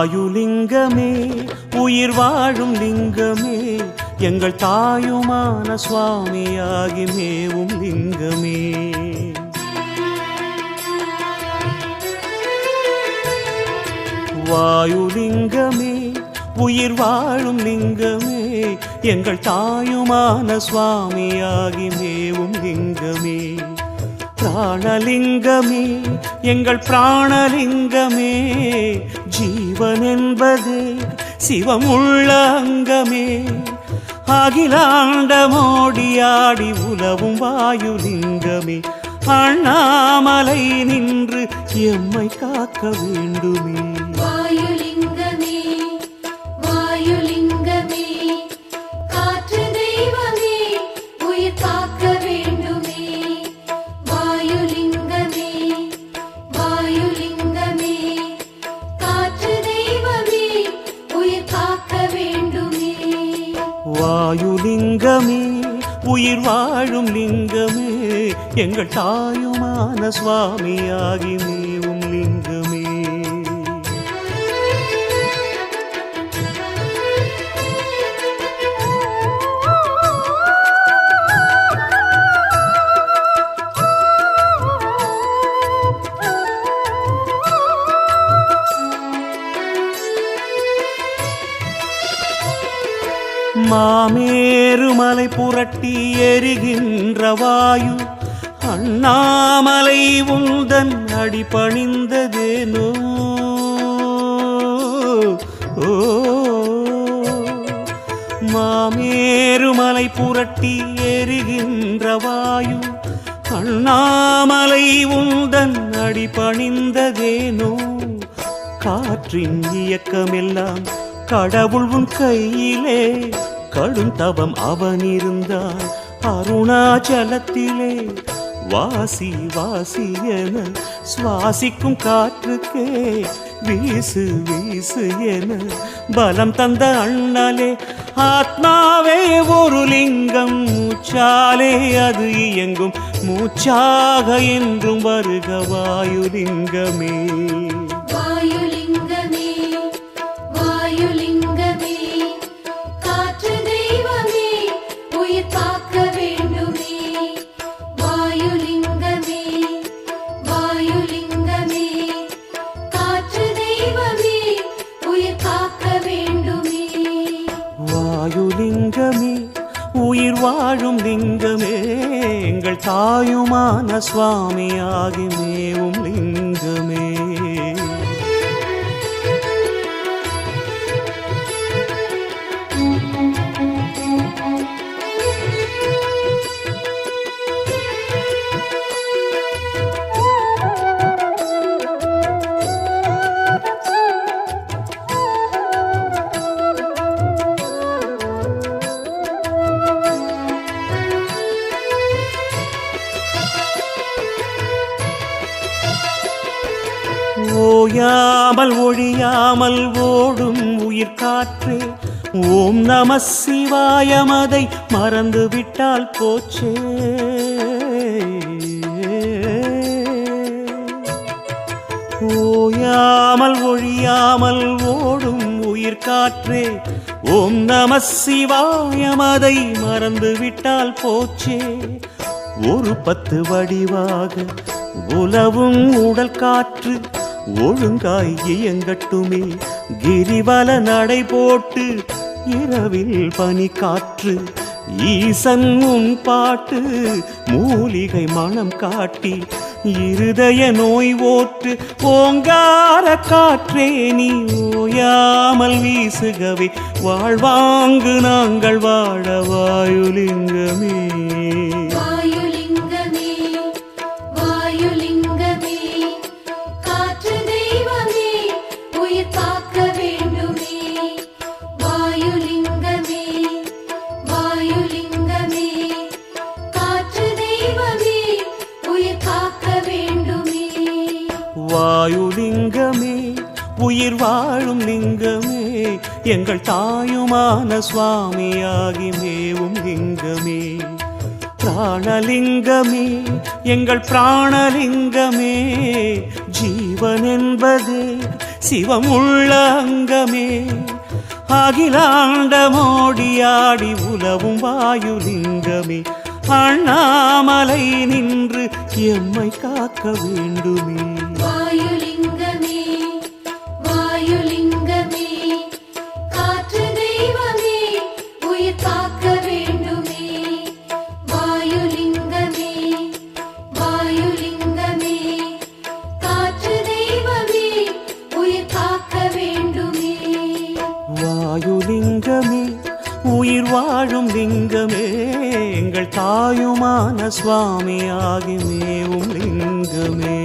வாயுலிங்கமே உயிர் வாழும் லிங்கமே எங்கள் தாயுமான சுவாமியாகி மேவும் லிங்கமே. வாயுலிங்கமே உயிர் வாழும் லிங்கமே எங்கள் தாயுமான சுவாமியாகி மேவும் லிங்கமே. பிராணலிங்கமே எங்கள் பிராணலிங்கமே ஜீவன் என்பதே சிவமுள்ள அங்கமே அகிலாண்ட மோடியாடி உலவும் வாயுலிங்கமே அண்ணாமலை நின்று எம்மை காக்க வேண்டுமே. வாயுலிங்கமே உயிர் வாழும் லிங்கமே எங்கள் தாயுமான சுவாமியாகினே மாமேருமலை புரட்டி எரிகின்ற வாயு அண்ணாமலை உந்தன் அடி பணிந்ததேனோ மாமேருமலை புரட்டி எரிகின்ற வாயு அண்ணாமலை உந்தன் அடி பணிந்ததேனோ காற்றின் இயக்கமெல்லாம் கடவுள் உன் கையிலே கடும் தவம் அவன் இருந்தான் அருணாச்சலத்திலே வாசி வாசி என சுவாசிக்கும் காற்றுக்கே வீசு வீசு என பலம் தந்த அண்ணலே. ஆத்மாவே ஒரு லிங்கம் மூச்சாலே அது இயங்கும். மூச்சாக என்றும் வருக வாயுலிங்கமே வாயுலிங்கமே. லிங்கமே உயிர் வாழும் லிங்கமே எங்கள் தாயுமான சுவாமியாகி மேவும் லிங்கம் ஓயாமல் ஒழியாமல் ஓடும் உயிர் காற்றே. ஓம் நம சிவாயமதை மறந்து விட்டால் போச்சே. ஓயாமல் ஒழியாமல் ஓடும் உயிர் காற்றே. ஓம் நம சிவாயமதை மறந்து விட்டால் போச்சே. ஒரு பத்து வடிவாக உலவும் உடல் காற்று. ஒழுங்காய் இயங்கட்டுமே. கிரிவல நடை போட்டு இரவில் பனி காற்று. ஈசன் உன் பாட்டு மூலிகை மனம் காட்டி. இருதய நோய் ஓட்டு ஓங்கார காற்றே நீ ஓயாமல் வீசுகவே. வாழ்வாங்கு நாங்கள் வாழ வாயுலிங்கமே. வாயுலிங்கமே உயிர் வாழும் லிங்கமே எங்கள் தாயுமான சுவாமியாகி மேவும் லிங்கமே. பிராணலிங்கமே எங்கள் பிராணலிங்கமே ஜீவன் என்பது சிவம் உள்ள அங்கமே. அகிலாண்டமோடியாடி உலவும் வாயுலிங்கமே. அண்ணாமலை நின்று எம்மை காக்க வேண்டுமே. உயிர் வாழும் லிங்கமே எங்கள் தாயுமான சுவாமியாகி மேவும் லிங்கமே.